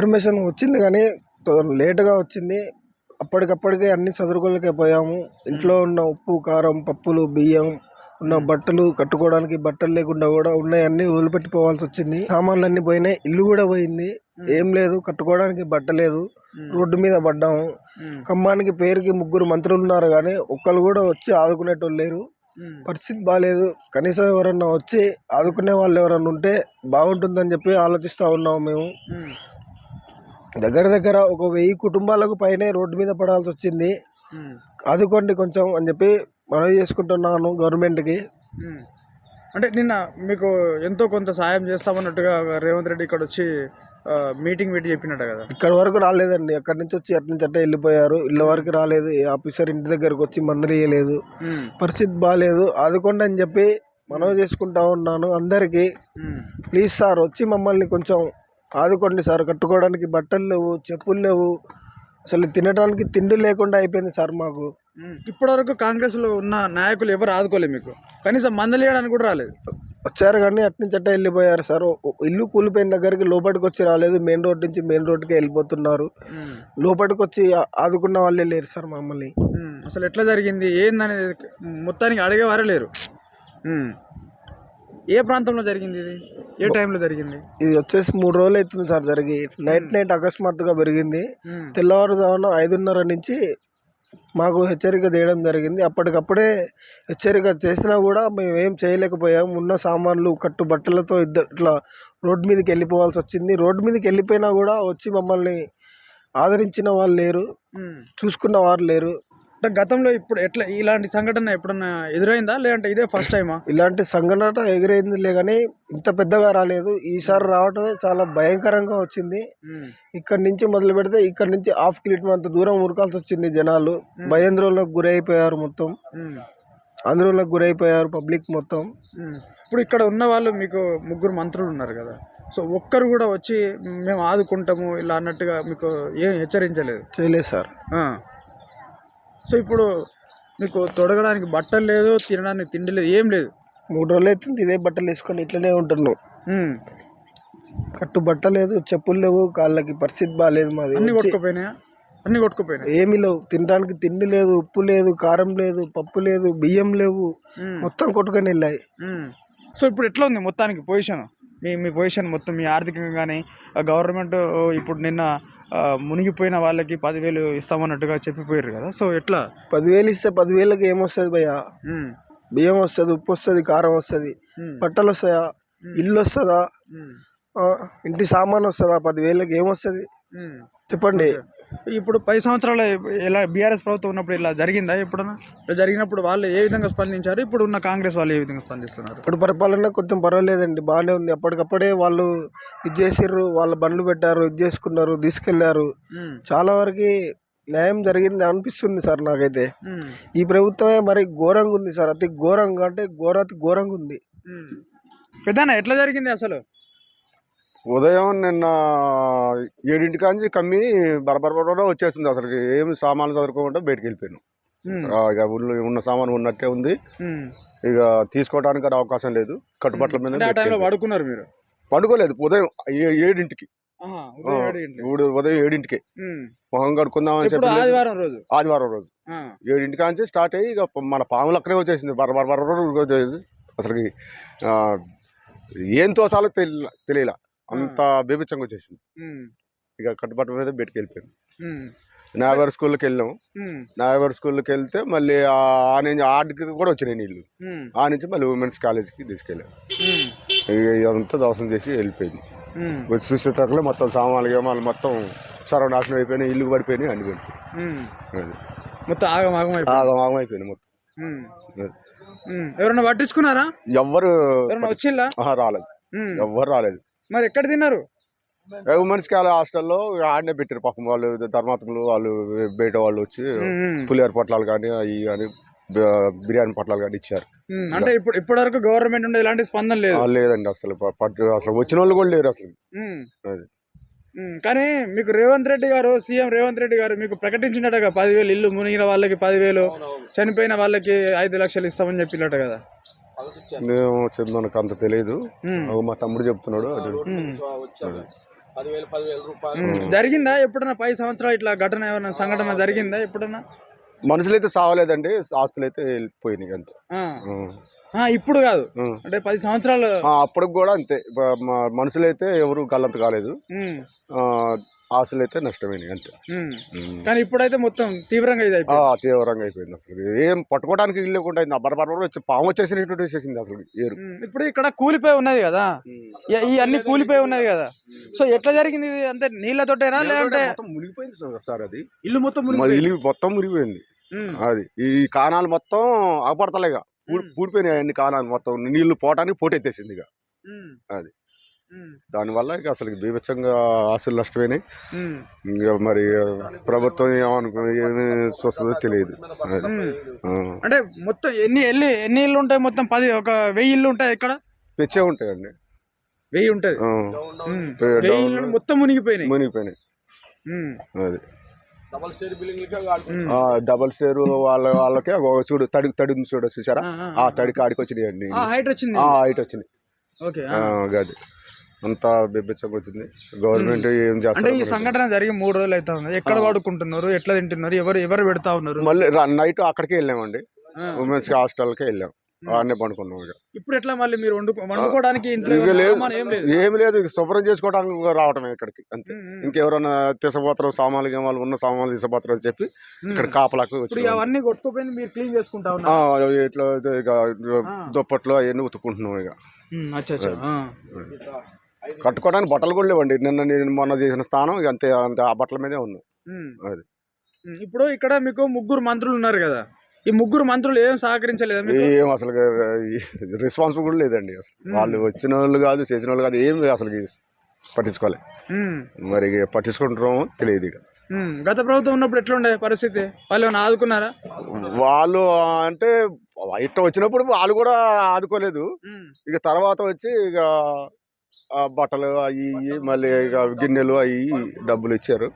Information వచ్చింది కానీ లేటుగా వచ్చింది. అప్పటికప్పటికే అన్ని చదువుకోలేకపోయాము ఇంట్లో ఉన్న ఉప్పు కారం పప్పులు బియ్యం ఉన్న బట్టలు కట్టుకోవడానికి బట్టలు లేకుండా కూడా ఉన్నాయన్నీ వదిలిపెట్టిపోవాల్సి వచ్చింది. సామాన్లు అన్ని పోయినాయి. ఇల్లు కూడా పోయింది. ఏం లేదు. కట్టుకోవడానికి బట్ట లేదు. రోడ్డు మీద పడ్డాము. ఖమ్మానికి పేరుకి ముగ్గురు మంత్రులు ఉన్నారు కానీ ఒక్కరు కూడా వచ్చి ఆదుకునేటోళ్ళు లేరు. పరిస్థితి బాగాలేదు కనీసం ఎవరన్నా వచ్చి ఆదుకునే వాళ్ళు ఎవరన్నా ఉంటే బాగుంటుందని చెప్పి ఆలోచిస్తూ ఉన్నాము మేము. దగ్గర దగ్గర ఒక వెయ్యి కుటుంబాలకు పైనే రోడ్డు మీద పడాల్సి వచ్చింది. ఆదుకోండి కొంచెం అని చెప్పి మనవి చేసుకుంటున్నాను గవర్నమెంట్కి. అంటే నిన్న మీకు ఎంతో కొంత సాయం చేస్తామన్నట్టుగా రేవంత్ రెడ్డి ఇక్కడ వచ్చి మీటింగ్ పెట్టి చెప్పినట్టు కదా? ఇక్కడ వరకు రాలేదండి. అక్కడి నుంచి వచ్చి అటు నుంచి అట్టే వెళ్ళిపోయారు. ఇళ్ళ వరకు రాలేదు. ఆఫీసర్ ఇంటి దగ్గరకు వచ్చి మందులు ఇవ్వలేదు పరిస్థితి బాగాలేదు ఆదుకోండి అని చెప్పి మనవి చేసుకుంటా ఉన్నాను అందరికీ. ప్లీజ్ సార్ వచ్చి మమ్మల్ని కొంచెం ఆదుకోండి సార్ కట్టుకోవడానికి బట్టలు లేవు చెప్పులు లేవు. అసలు తినడానికి తిండి లేకుండా అయిపోయింది సార్ మాకు. ఇప్పటి వరకు కాంగ్రెస్లో ఉన్న నాయకులు ఎవరు ఆదుకోలేదు మీకు? కనీసం మందలు వేయడానికి కూడా రాలేదు. వచ్చారు కానీ అటు నుంచి అట్టే వెళ్ళిపోయారు సార్. ఇల్లు కూలిపోయిన దగ్గరికి లోపలికి వచ్చి రాలేదు. మెయిన్ రోడ్ నుంచి మెయిన్ రోడ్కి వెళ్ళిపోతున్నారు. లోపలికి వచ్చి ఆదుకున్న వాళ్ళే లేరు సార్ మమ్మల్ని. అసలు ఎట్లా జరిగింది? ఏందనేది మొత్తానికి అడిగేవారే లేరు. ఏ ప్రాంతంలో జరిగింది ఇది? ఏ టైంలో జరిగింది? ఇది వచ్చేసి మూడు రోజులు అవుతుంది సార్ జరిగి. నైట్ నైట్ అకస్మాత్తుగా పెరిగింది. తెల్లవారుజామున ఐదున్నర నుంచి మాకు హెచ్చరిక చేయడం జరిగింది. అప్పటికప్పుడే హెచ్చరిక చేసినా కూడా మేము ఏం చేయలేకపోయాము. ఉన్న సామాన్లు కట్టు బట్టలతో ఇద్దరు ఇట్లా రోడ్డు మీదకి వెళ్ళిపోవాల్సి వచ్చింది. రోడ్డు మీదకి వెళ్ళిపోయినా కూడా వచ్చి మమ్మల్ని ఆదరించిన వాళ్ళు లేరు. చూసుకున్న వారు లేరు. అంటే గతంలో ఇప్పుడు ఎట్లా ఇలాంటి సంఘటన ఎప్పుడన్నా ఎదురైందా? లేదంటే ఇదే ఫస్ట్ టైమా ఇలాంటి సంఘటన ఎగిరైందిలే కానీ ఇంత పెద్దగా రాలేదు. ఈసారి రావటమే చాలా భయంకరంగా వచ్చింది. ఇక్కడ నుంచి మొదలు పెడితే ఇక్కడ నుంచి హాఫ్ కిలోమీటర్ అంత దూరం ఉరకాల్సి వచ్చింది జనాలు. భయాందోళనకు గురైపోయారు మొత్తం. ఆందోళనకు గురైపోయారు పబ్లిక్ మొత్తం. ఇప్పుడు ఇక్కడ ఉన్న వాళ్ళు మీకు ముగ్గురు మంత్రులు ఉన్నారు కదా. సో ఒక్కరు కూడా వచ్చి మేము ఆదుకుంటాము ఇలా అన్నట్టుగా మీకు ఏం హెచ్చరించలేదు? చేయలేదు సార్. సో ఇప్పుడు మీకు తొడగడానికి బట్టలు లేదు తినడానికి తిండి లేదు ఏం లేదు. మూడు రోజులు అవుతుంది ఇవే బట్టలు వేసుకొని ఇట్లనే ఉంటున్నాం. ఉమ్. కట్టు బట్ట లేదు చెప్పులు లేవు కాళ్ళకి పరిస్థితి బాగాలేదు మాది. అన్ని కొట్టుకుపోయినాయా? అన్ని కొట్టుకుపోయినాయి? ఏమీ లేవు. తినడానికి తిండి లేదు ఉప్పు లేదు కారం లేదు పప్పు లేదు బియ్యం లేవు. మొత్తం కొట్టుకొని వెళ్ళాయి. సో ఇప్పుడు ఎట్లా ఉంది మొత్తానికి పొజిషన్? మీ మీ పొజిషన్ మొత్తం మీ ఆర్థికంగా కానీ గవర్నమెంట్ ఇప్పుడు నిన్న మునిగిపోయిన వాళ్ళకి పదివేలు ఇస్తామన్నట్టుగా చెప్పిపోయారు కదా. సో ఎట్లా? పదివేలు ఇస్తే పదివేలకి ఏమొస్తుంది భయ్యా. బియ్యం వస్తుంది ఉప్పు వస్తుంది కారం వస్తుంది. బట్టలు వస్తాయా? ఇల్లు వస్తుందా? ఇంటి సామాన్ వస్తుందా? పదివేలకి ఏమొస్తుంది. చెప్పండి. ఇప్పుడు పది సంవత్సరాలు ఎలా బీఆర్ఎస్ ప్రభుత్వం ఉన్నప్పుడు ఇలా జరిగిందా ఎప్పుడన్నా? ఇలా జరిగినప్పుడు వాళ్ళు ఏ విధంగా స్పందించారు? ఇప్పుడు ఉన్న కాంగ్రెస్ వాళ్ళు ఏ విధంగా స్పందిస్తున్నారు? ఇప్పుడు పరిపాలన కొంచెం పర్వాలేదండి బాగానే ఉంది. అప్పటికప్పుడే వాళ్ళు ఇది చేసిర్రు వాళ్ళ బండ్లు పెట్టారు ఇది చేసుకున్నారు తీసుకెళ్ళారు. చాలా వరకు న్యాయం జరిగింది అనిపిస్తుంది సార్ నాకైతే. ఈ ప్రభుత్వమే మరి ఘోరంగా ఉంది సార్ అతి ఘోరంగా అంటే ఘోరాతి ఘోరంగా ఉంది. ఉమ్. పెద్దనా ఎట్లా జరిగింది అసలు? ఉదయం నిన్న ఏడింటి కాంచి కమ్మి బరబరబర వచ్చేసింది అసలు ఏమి సామాన్లు చదువుకోకుండా బయటికి వెళ్ళిపోయాను ఇక ఊళ్ళో ఉన్న సామాన్ ఉన్నట్టే ఉంది ఇక తీసుకోవడానికి అవకాశం లేదు కట్టుబట్టల మీద పడుకున్నారు మీరు పండుకోలేదు ఉదయం ఏడింటికి ఉదయం ఏడింటికి మొహం కడుకుందామని చెప్పి ఆదివారం రోజు ఆదివారం రోజు ఆ. ఏడింటి కాంచి స్టార్ట్ అయ్యి ఇక మన పాములు అక్కడే వచ్చేసింది బర బర బర అసలుకి ఏం తోసాలో తెలియ తెలియలా అంత బేబిచ్చంగా వచ్చేసింది. ఇక కట్టుబట్ట మీద బయటికి వెళ్ళిపోయాను ఉమ్. నాగర్ స్కూల్కి వెళ్ళాం. నాగర్ స్కూల్కి వెళ్తే మళ్ళీ ఆ నుంచి ఆడికి కూడా వచ్చినాయి నీళ్ళు. ఆ నుంచి మళ్ళీ ఉమెన్స్ కాలేజ్కి తీసుకెళ్ళాం ఉమ్. ఇక ఇదంతా దోషం చేసి వెళ్ళిపోయింది. వచ్చి చూసేటట్లు మొత్తం సామాన్లు గేమాలు మొత్తం సర్వనాశనం అయిపోయినాయి ఇల్లు పడిపోయినాయి అన్ని పడిపోయినాయి. అది. మొత్తం ఆగం ఆగం అయిపోయింది. మొత్తం. ఎవరన్నా పట్టించుకున్నారా ఆహా, రాలేదు. ఎవ్వరు రాలేదు మరి ఎక్కడ తిన్నారు ఉమెన్స్ కాలేజ్ హాస్టల్లో ఆడనే పెట్టారు పాపం వాళ్ళు ధర్మాత్మలు వాళ్ళు బయట వాళ్ళు వచ్చి. పులిహోర పొట్లాలు కానీ అవి కానీ బిర్యానీ పొట్లాలు కానీ ఇచ్చారు. అంటే ఇప్పుడు ఇప్పటి వరకు గవర్నమెంట్ నుండి ఎలాంటి స్పందన లేదు లేదండి అసలు అసలు వచ్చిన వాళ్ళు కూడా లేరు అసలు. అది. కానీ మీకు రేవంత్ రెడ్డి గారు సీఎం రేవంత్ రెడ్డి గారు మీకు ప్రకటించినట్టుగా పదివేలు ఇల్లు మునిగిన వాళ్ళకి పదివేలు చనిపోయిన వాళ్ళకి ఐదు లక్షలు ఇస్తామని చెప్పినట్టు కదా నేను చెప్- మనకు అంత తెలియదు మా తమ్ముడు చెప్తున్నాడు. జరిగిందా ఎప్పుడన్నా పది సంవత్సరాలు ఇట్లా ఘటన ఏమైనా సంఘటన జరిగిందా ఎప్పుడన్నా? మనుషులైతే సావలేదండి ఆస్తులు అయితే వెళ్ళిపోయినాయి అంతే. ఇప్పుడు కాదు. అంటే పది సంవత్సరాలు ఆ, అప్పటికి కూడా అంతే. మనుషులైతే ఎవరు గల్లంత కాలేదు. ఉమ్, ఆ, ఆస్తులు అయితే నష్టమైనాయి అంతే. కానీ ఇప్పుడైతే మొత్తం తీవ్రంగా ఇది అయిపోయింది. తీవ్రంగా అయిపోయింది అసలు. ఏం పట్టుకోవడానికి ఇల్లు లేకుండా అయింది. బర బర వచ్చి పాము వచ్చేసినట్టు వేసేసింది అసలు ఏరు. ఇప్పుడు ఇక్కడ కూలిపోయి ఉన్నది కదా. ఈ అన్ని కూలిపోయి ఉన్నది కదా. సో ఎట్లా జరిగింది ఇది? అంటే నీళ్ళతోటేనా లేదంటే? మునిగిపోయింది సార్- అది. ఇల్లు మొత్తం. ఇల్లు మొత్తం మునిగిపోయింది. అది. ఈ కాణాలు మొత్తం ఆపడతలేక ఉమ్, పూడిపోయినాయి అన్ని కాణాలు మొత్తం నీళ్ళు పోవటానికి పోటెత్తేసింది ఇక అది. దానివల్ల ఇక అసలు బీభత్సంగా ఆస్తులు నష్టమైనాయి ఉమ్, ఇక మరి ప్రభుత్వం ఏమనుకో ఏమి చూస్తుందో తెలియదు. అంటే మొత్తం ఎన్ని ఎన్ని ఎన్ని ఇల్లు ఉంటాయి మొత్తం? పది ఒక వెయ్యి ఇల్లు ఉంటాయి ఇక్కడ? తెచ్చే ఉంటాయండి. వెయ్యి ఉంటది. మొత్తం మునిగిపోయినాయి. మునిగిపోయినాయి. అది. డబల్ స్టేర్ వాళ్ళ వాళ్ళకి చూడు తడి తడి ఉంది చూడు చూసారా? ఆ. తడి కాడికి వచ్చినాయి అండి హైట్ వచ్చింది. హైట్ ఓకే గది అంతా బిబ్బిచ్చం వచ్చింది గవర్నమెంట్ ఏం చేస్తారు ఈ సంఘటన జరిగి మూడు రోజులు అవుతా ఉంది. ఎక్కడ వాడుకుంటున్నారు? ఎట్లా తింటున్నారు? ఎవరు ఎవరు పెడతా ఉన్నారు? మళ్ళీ నైట్ అక్కడికే వెళ్ళామండి. ఉమెన్స్ హాస్టల్కే వెళ్ళాం. ఆడనే పండుకున్నాం ఇక ఇప్పుడు ఎట్లా మళ్ళీ మీరు వండు వండుకోవడానికి ఏం లేదు శుభ్రం చేసుకోవడానికి రావటమే ఇక్కడికి అంతే. ఇంకెవరైనా తీసుకుపోతారు సామాన్లు గేమాలు ఉన్న సామాన్లు తీసుకుపోతారు అని చెప్పి ఇక్కడ. కాపలాకు అవన్నీ కొట్టుకుపోయింది మీరు క్లీన్ చేసుకుంటా ఇట్లా ఇక. దుప్పట్లు అవన్నీ ఉతుక్కుంటున్నాం ఇక. కట్టుకోవడానికి బట్టలు కూడా లేవండి నిన్న నేను మొన్న చేసిన స్థానం ఇక అంతే అంతే ఆ బట్టల మీదే ఉన్నాం ఉమ్. అది. ఇప్పుడు ఇక్కడ మీకు ముగ్గురు మంత్రులు ఉన్నారు కదా ఈ ముగ్గురు మంత్రులు ఏం సహకరించలేదా ఏం అసలు రెస్పాన్స్ కూడా లేదండి అసలు. వాళ్ళు వచ్చిన వాళ్ళు కాదు చేసిన వాళ్ళు కాదు ఏం అసలు పట్టించుకోలే. ఉమ్, మరి ఇక పట్టించుకుంటామో తెలియదు ఇక. గత ప్రభుత్వం ఉన్నప్పుడు ఎట్లుండే పరిస్థితి? వాళ్ళు ఏమైనా ఆదుకున్నారా? వాళ్ళు అంటే ఇట్ట వచ్చినప్పుడు వాళ్ళు కూడా ఆదుకోలేదు. ఇక తర్వాత వచ్చి ఇక బట్టలు అవి మళ్ళీ ఇక గిన్నెలు అవి డబ్బులు ఇచ్చారు.